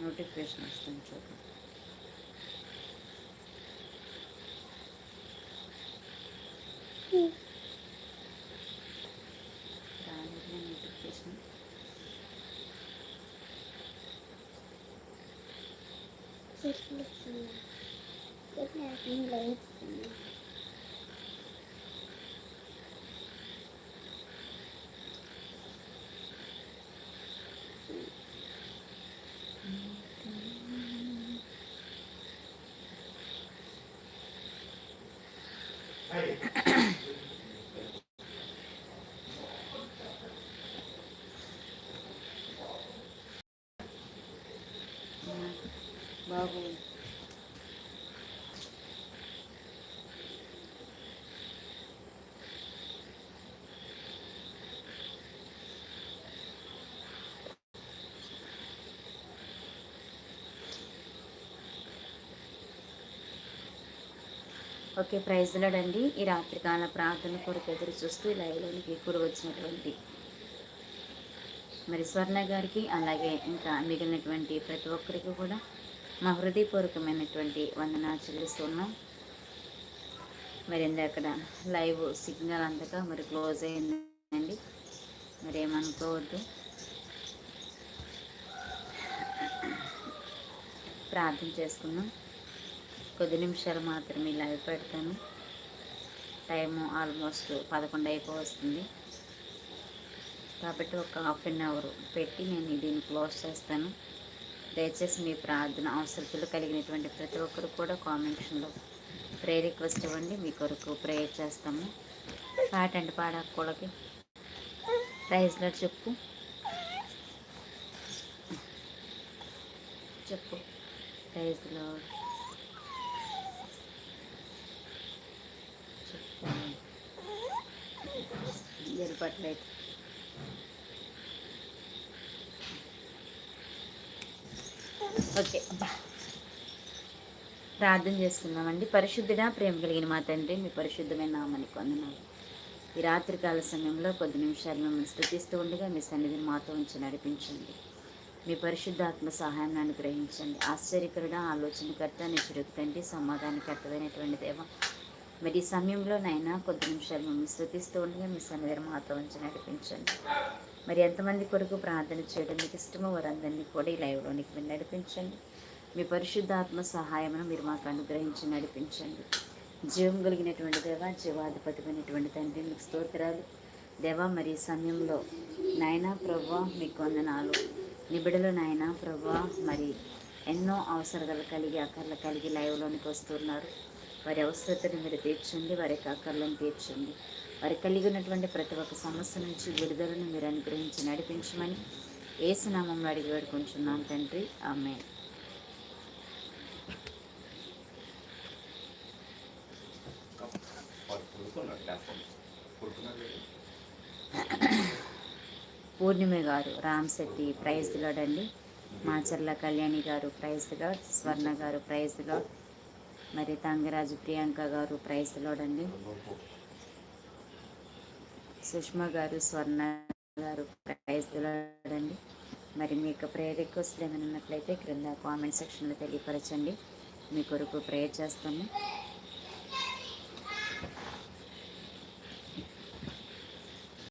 Notification వస్తుంది చూడండి రాలేదు నోటిఫికేషన్. బాబు ఓకే ప్రైజ్లాడండి ఈ రాత్రికాల ప్రార్థన కొరకు ఎదురు చూస్తూ లైవ్లోనికి ఎక్కువ వచ్చినటువంటి మరి స్వర్ణ గారికి అలాగే ఇంకా మిగిలినటువంటి ప్రతి ఒక్కరికి కూడా మా హృదయపూర్వకమైనటువంటి వందనాలు చెల్లిస్తున్నాం. మరి అక్కడ లైవ్ సిగ్నల్ అంతగా మరి క్లోజ్ అయిందండి. మరి ఏమనుకోవద్దు. ప్రార్థన చేసుకుందాం. కొద్ది నిమిషాలు మాత్రమే లైవ్ పెడతాను. టైము ఆల్మోస్ట్ పదకొండు అయిపోతుంది కాబట్టి ఒక హాఫ్ అన్ అవర్ పెట్టి నేను దీన్ని క్లోజ్ చేస్తాను. దయచేసి మీ ప్రార్థన అవసరతలు కలిగినటువంటి ప్రతి ఒక్కరు కూడా కామెంట్స్లో ప్రే రిక్వెస్ట్ ఇవ్వండి. మీ కొరకు ప్రేయర్ చేస్తాము. పాటండి పాడకూడకి ప్రైజ్లో చెప్పు. చెప్పు. ప్రైజ్లో చెప్పు. ఎరుపట్లేదు ఓకే ప్రార్థన చేసుకుందామండి. పరిశుద్ధుడా ప్రేమ కలిగిన మా తండ్రి మీ పరిశుద్ధమైన నామని కొందనాలు ఈ రాత్రికాల సమయంలో కొద్ది నిమిషాలు మిమ్మల్ని స్థుతిస్తూ ఉండగా మీ సన్నిధిని మాతో ఉంచి నడిపించండి. మీ పరిశుద్ధాత్మ సహాయాన్ని అనుగ్రహించండి. ఆశ్చర్యకరుడ ఆలోచనకర్త నిశ్రుక్ తండ్రి సమాధానకర్తమైనటువంటి దేవ మరి ఈ సమయంలో నైనా కొద్ది నిమిషాలు మిమ్మల్ని స్థుతిస్తూ ఉండగా మీ సన్నిధిని మాతో ఉంచి నడిపించండి. మరి ఎంతమంది కొరకు ప్రార్థన చేయడం మీకు ఇష్టమో వారందరినీ కూడా ఈ లైవ్లోనికి మీరు నడిపించండి. మీ పరిశుద్ధాత్మ సహాయమును మీరు మాకు అనుగ్రహించి నడిపించండి. జీవం కలిగినటువంటి దేవ జీవాధిపతిమైనటువంటి తండ్రి మీకు స్తోత్రాలు. దేవ మరి సమయంలో నాయనా ప్రభా మీకు వందనాలు. నిబిడలు నాయనా ప్రభా మరి ఎన్నో అవసరాలు కలిగి అక్కర్లు కలిగి లైవ్లోనికి వస్తున్నారు. వారి అవసరతను మీరు తీర్చండి వారి యొక్క అక్కర్లను తీర్చండి. వారి కలిగి ఉన్నటువంటి ప్రతి ఒక్క సమస్య నుంచి విడుదలను మీరు అనుగ్రహించి నడిపించమని ఏసునామంలో అడిగి వేడుకుంటున్నాను తండ్రి. ఆమె పూర్ణిమ గారు రామ్శెట్టి ప్రైజ్ లాడ్ అండి. మాచర్ల కళ్యాణి గారు ప్రైజ్ లాడ్ స్వర్ణ గారు ప్రైజ్ లాడ్ మరి తంగరాజు ప్రియాంక గారు ప్రైజ్ లాడ్ అండి. సుష్మా గారు స్వర్ణ గారు ప్రైజ్ అండి మరి మీ యొక్క ప్రేయర్ రిక్వెస్ట్లు ఏమైనా ఉన్నట్లయితే క్రింద కామెంట్ సెక్షన్లో తెలియపరచండి. మీ కొరకు ప్రేయర్ చేస్తాము.